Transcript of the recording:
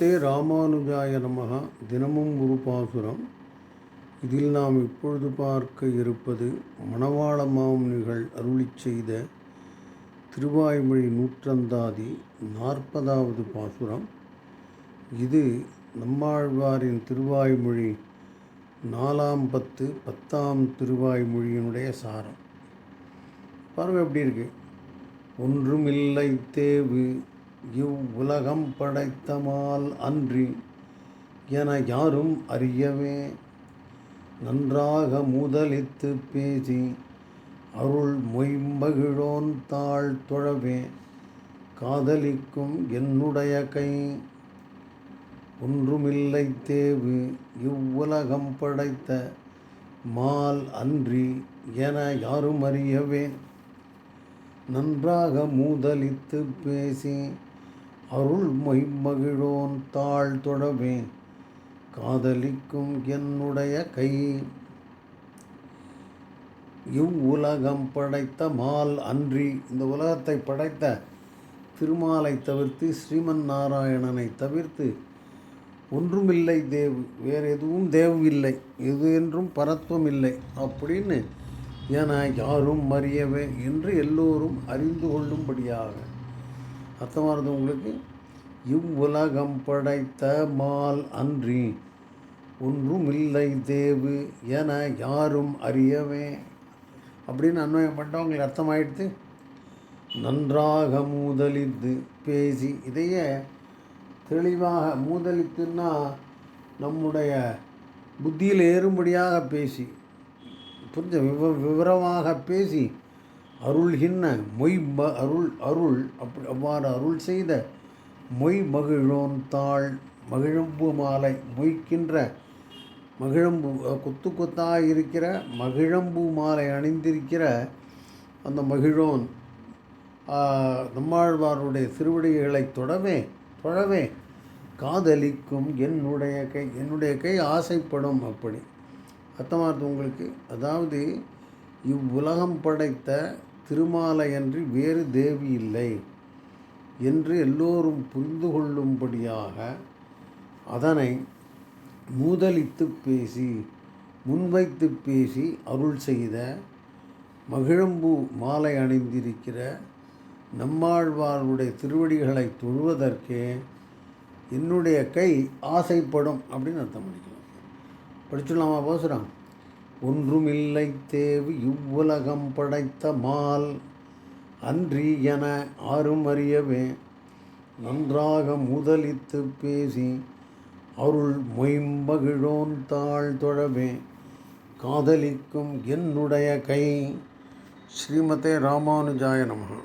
தே ராமானுஜாய நமக தினமும் ஒரு பாசுரம். இதில் நாம் இப்பொழுது பார்க்க இருப்பது மணவாள மாமுனிகள் அருளி செய்த திருவாய்மொழி நூற்றந்தாதி நாற்பதாவது பாசுரம். இது நம்மாழ்வாரின் திருவாய்மொழி நாலாம் பத்து பத்தாம் திருவாய்மொழியினுடைய சாரம். பாருங்க எப்படி இருக்கு. ஒன்றுமில்லை தேவு இவ்வுலகம் படைத்தமால் அன்றி என யாரும் அறியவே நன்றாக முதலித்து பேசி அருள் மொய்மகிழோன் தாழ் தொழவே காதலிக்கும் என்னுடைய கை. ஒன்றுமில்லை தேவு இவ்வுலகம் படைத்த மால் அன்றி என யாரும் அறியவே நன்றாக மூதலித்து பேசி அருள் மொய்மகிழோன் தாழ் தொழவே காதலிக்கும் என்னுடைய கை. இவ்வுலகம் படைத்த மால் அன்றி. இந்த உலகத்தை படைத்த திருமாலை தவிர்த்து ஸ்ரீமன் நாராயணனை தவிர்த்து ஒன்றுமில்லை தேவ் வேறு எதுவும் தேவ் இல்லை. எது என்றும் பரத்துவம் இல்லை. அப்படின்னு என யாரும் அறியவே என்று எல்லோரும் அறிந்து கொள்ளும்படியாக அர்த்தமானது உங்களுக்கு? இவ்வுலகம் படைத்த மால் அன்றி ஒன்றுமில்லை தேவு என யாரும் அறியவே. அப்படின்னு அன்வயம் பண்ணிட்டு உங்களுக்கு அர்த்தமாயிடுத்து நன்றாக மூதலித்து பேசி இதையே தெளிவாக மூதலித்துன்னா நம்முடைய புத்தியில் ஏறும்படியாக பேசி புரிஞ்ச விவ விவரமாக பேசி அருள்கின்ற மொய் ம அருள் அருள் அப்படி அவ்வாறு அருள் செய்த மொய் மகிழோன் தாள் மகிழம்பு மாலை மொய்க்கின்ற மகிழம்பு கொத்து கொத்தாக இருக்கிற மகிழம்பு மாலை அணிந்திருக்கிற அந்த மகிழோன் நம்மாழ்வாருடைய திருவடிகளை தொடவே தொழவே காதலிக்கும் என்னுடைய கை என்னுடைய கை ஆசைப்படும் அப்படி. அர்த்தமாகிறது உங்களுக்கு அதாவது இவ்வுலகம் படைத்த திருமாலையன்றி வேறு தேவி இல்லை என்று எல்லோரும் புரிந்து கொள்ளும்படியாக அதனை மூதலித்து பேசி முன்வைத்து பேசி அருள் செய்த மகிழம்பூ மாலை அணிந்திருக்கிற நம்மாழ்வாருடைய திருவடிகளை தொழுவதற்கே என்னுடைய கை ஆசைப்படும் அப்படின்னு அர்த்தம் பண்ணிக்கலாம். படிச்சுடலாமா பேசுகிறான் ஒன்றுமில்லை தேவு இவ்வுலகம் படைத்த மால் அன்றி என ஆறும் அறியவே நன்றாக முதலித்து பேசி அருள் மொயம்பகிழோன் தாழ் தொழவே. காதலிக்கும் என்னுடைய கை ஸ்ரீமதே ராமானுஜாய நம